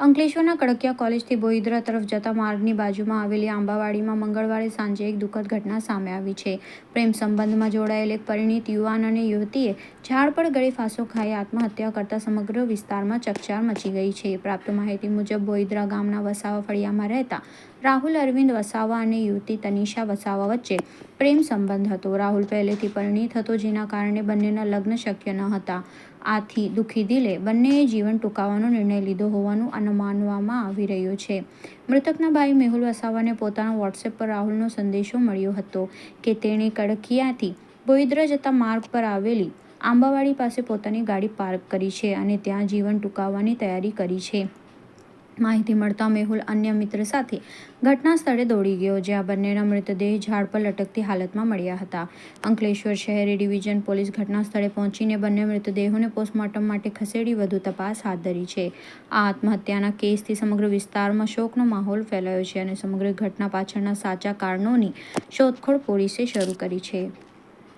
અંકલેશ્વરના કડકિયા કોલેજથી બોઈદરા તરફ જતા માર્ગની બાજુમાં આવેલી આંબાવાડીમાં મંગળવારે સાંજે એક દુઃખદ ઘટના સામે આવી છે. પ્રેમ સંબંધમાં જોડાયેલ એક પરિણીત યુવાન અને યુવતીએ ઝાડ પર ગળે ફાંસો ખાઈ આત્મહત્યા કરતા સમગ્ર વિસ્તારમાં ચકચાર મચી ગઈ છે. પ્રાપ્ત માહિતી મુજબ, બોઈદરા ગામના વસાવા ફળિયામાં રહેતા રાહુલ અરવિંદ વસાવા અને યુવતી તનિષા વસાવા વચ્ચે પ્રેમ સંબંધ હતો. રાહુલ પહેલેથી પરિણીત હતો, જેના કારણે બંનેના લગ્ન શક્ય ન હતા. આથી દુઃખી દિલે બંનેએ જીવન ટૂંકાવવાનો નિર્ણય લીધો હોવાનું અનુમાનવામાં આવી રહ્યું છે. મૃતકના ભાઈ મેહુલ વસાવાને પોતાના વોટ્સએપ પર રાહુલનો સંદેશો મળ્યો હતો કે તેણે કડકિયાથી બોઈદ્રા જતા માર્ગ પર આવેલી આંબાવાડી પાસે પોતાની ગાડી પાર્ક કરી છે અને ત્યાં જીવન ટૂંકાવવાની તૈયારી કરી છે. માહિતી મળતા મેહુલ અન્ય મિત્ર સાથે ઘટના સ્થળે દોડી ગયો, જ્યાં બંનેના મૃતદેહ ઝાડ પર લટકતી હાલતમાં મળ્યા હતા. અંકલેશ્વર શહેરી ડિવિઝન પોલીસ ઘટના સ્થળે પહોંચીને બંને મૃતદેહોને પોસ્ટમોર્ટમ માટે ખસેડી વધુ તપાસ હાથ ધરી છે. આ આત્મહત્યાના કેસથી સમગ્ર વિસ્તારમાં શોકનો માહોલ ફેલાયો છે અને સમગ્ર ઘટના પાછળના સાચા કારણોની શોધખોળ પોલીસે શરૂ કરી છે.